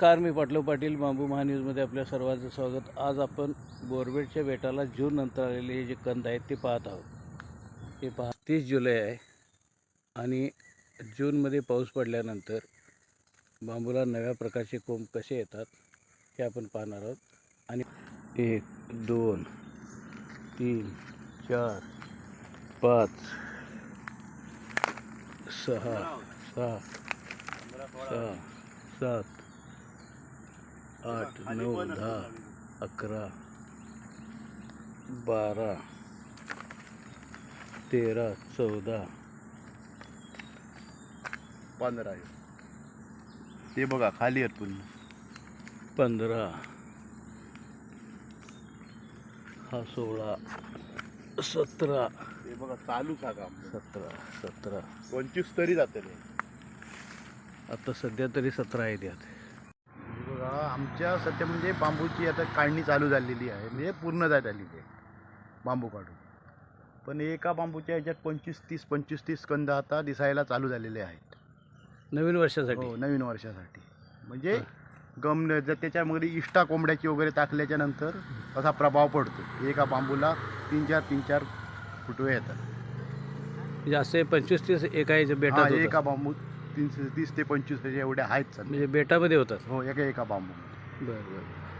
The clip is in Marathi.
कार मी पाटलो पाटील बांबू महान्यूजमध्ये आपल्या सर्वांचं स्वागत. आज आपण बोरबेटच्या बेटाला जून नंतर आलेले हे जे कंद आहेत ते पाहत आहोत. हे पहा तीस जुलै आहे आणि जूनमध्ये पाऊस पडल्यानंतर बांबूला नव्या प्रकारचे कोंब कसे येतात हे आपण पाहणार आहोत. आणि एक दोन तीन चार पाच सहा सहा सहा सात आठ नऊ दहा अकरा बारा तेरा चौदा पंधरा आहे. ते बघा खाली आहेत पूर्ण. पंधरा हा सोळा सतरा. ते बघा चालूच हा काम? सतरा सतरा. पंचवीस तरी जाते ते आता सध्या तरी सतरा आहेत यात हे बघा आमच्या सध्या म्हणजे बांबूची आता काढणी चालू झालेली आहे. म्हणजे पूर्ण जात आलेली आहे बांबू काढून. पण एका बांबूच्या ह्याच्यात पंचवीस तीस पंचवीस तीस कंद आता दिसायला चालू झालेले आहेत. नवीन वर्षासाठी? हो नवीन वर्षासाठी. म्हणजे गम जर त्याच्यामध्ये इष्टा कोंबड्याची वगैरे टाकल्याच्या नंतर असा प्रभाव पडतो. एका बांबूला तीन चार तीन चार फुटवे येतात. म्हणजे असे पंचवीस तीस एका याच्या हा, बेटात एका होतात. बांबू तीन तीस ते पंचवीस एवढे आहेत सध्या. म्हणजे बेटामध्ये होतात. हो एका एका बांबू बरं बरं.